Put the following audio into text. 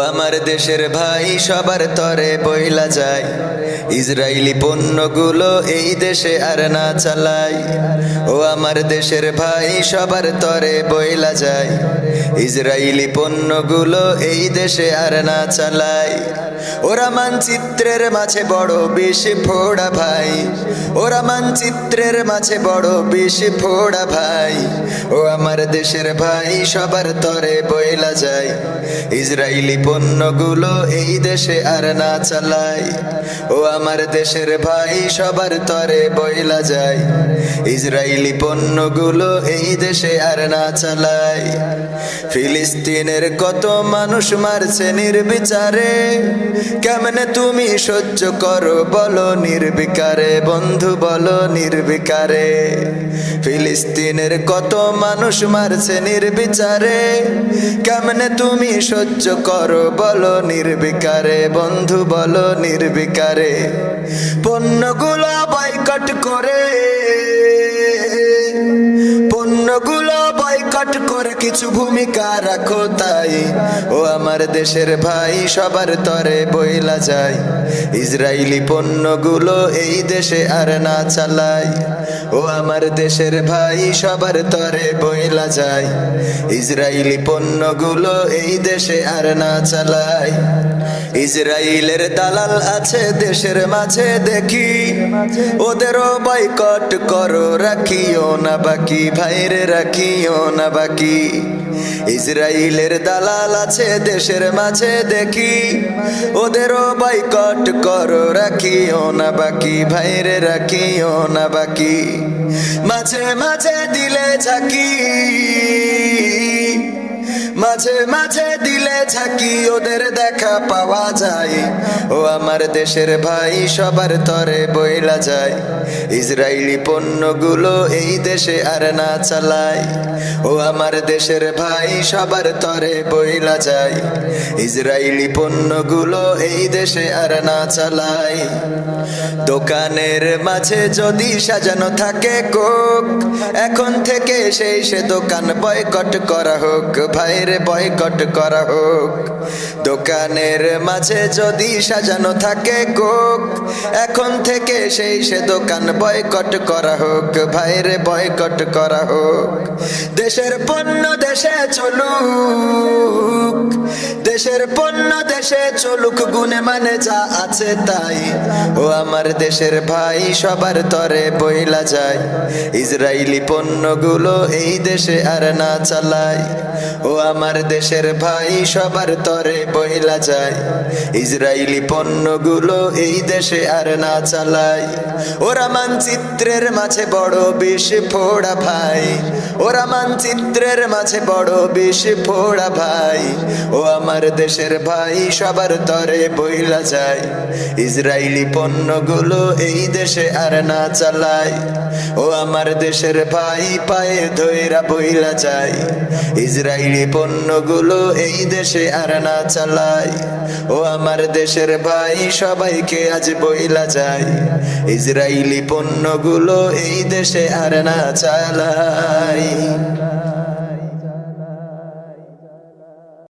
আমার দেশের ভাই সবার তরে বইলা যায়। ইসরায়েলি পণ্যগুলো এই দেশে আর না চালায় ও আমার দেশের ভাই, সবার তরে বইলা যায়। ইসরায়েলি পণ্যগুলো এই দেশে আর না চালায় ওরা মানচিত্রের মাঝে বড় বেশি ফোড়া ভাই। ওরা মানচিত্রের মাঝে বড় বেশি ফোড়া ভাই। ও আমার দেশের ভাই, সবার তরে বইলা যায়। ইসরায়েলি পণ্যগুলো এই দেশে আর না চালায় ও আমার দেশের ভাই সবার তরে বইলা যায়। ইসরায়েলি পণ্যগুলো এই দেশে আর না চালায়। ফিলিস্তিনের কত মানুষ মারছে নির্বিচারে। কেমনে তুমি সহ্য করো বলো নির্বিকারে, বন্ধু বলো নির্বিকারে। ফিলিস্তিনের কত মানুষ মারছে নির্বিচারে। কেমনে তুমি সহ্য করো বলো নির্বিকারে, বন্ধু বলো নির্বিকারে। পণ্যগুলো বয়কট করে। পণ্যগুলো বয়কট করে, কিছু ভূমিকা রাখো তাই। ও আমার দেশের ভাই, সবার তরে বইলা যায় ইসরায়েলি পণ্যগুলো এই দেশে আর না চালায় ও আমার দেশের ভাই, সবার তরে বইলা যায় ইসরায়েলি পণ্যগুলো এই দেশে আর না চালায় ইসরায়েলের দালাল আছে, দেশের মাঝে দেখি। ওদেরও বয়কট করো, রাখিও না বাকি। ভাইরে, রাখিও না বাকি। ইসরায়েলের দালাল আছে, দেশের মাঝে দেখি। ওদেরও বয়কট করো, রাখিও না বাকি। ভাইরে, রাখিও না বাকি। মাঝে মাঝে দিলে ঝাঁকি। মাঝে মাঝে দিলে ঝাঁকি, ওদের দেখা পাওয়া যায়। ও আমার দেশের ভাই, সবার তরে বইলা যায়। ইসরায়েলি পণ্যগুলো এই দেশে আর না চালায়। ও আমার দেশের ভাই, সবার তরে বইলা যায়। ইসরায়েলি পণ্যগুলো এই দেশে আর না চালায়। দোকানের মাঝে যদি সাজানো থাকে কোক, এখন থেকে সেই সে দোকান বয়কট করা হোক। ভাইরে বয়কট করা হোক। দোকানের মাঝে যদি সাজানো থাকে কোক এখন থেকে সেই সে দোকান বয়কট করা হোক, ভাইরে বয়কট করা হোক। দেশের পণ্য দেশে চলুক, দেশের পণ্য দেশে চলুক গুনে মানে যা আছে তাই। ও আমার দেশের ভাই, সবার তরে বইলা যায়। ইসরায়েলি পণ্যগুলো এই দেশে আর না চালায়। ও আমার দেশের ভাই, সবার তরে বইলা যায়। ইসরায়েলি পণ্যগুলো এই দেশে আর না চালায়। ওরা মানচিত্রের মাঝে বড় বেশি ফোড়া ভাই। ওরা মানচিত্রের মাঝে বড় বেশি ফোড়া ভাই। ও আমার দেশের ভাই, সবার তরে বইলা যায়। ইসরায়েলি পণ্যগুলো এই দেশে আর না চালায়। ও আমার দেশের ভাই, পায়ে ধৈরা বইলা যায়। ইসরায়েলি পণ্যগুলো এই দেশে আর না চালায়। ও আমার দেশের ভাই, সবাইকে আজ বইলা যায়। ইসরায়েলি পণ্যগুলো এই দেশে আর না চালায়।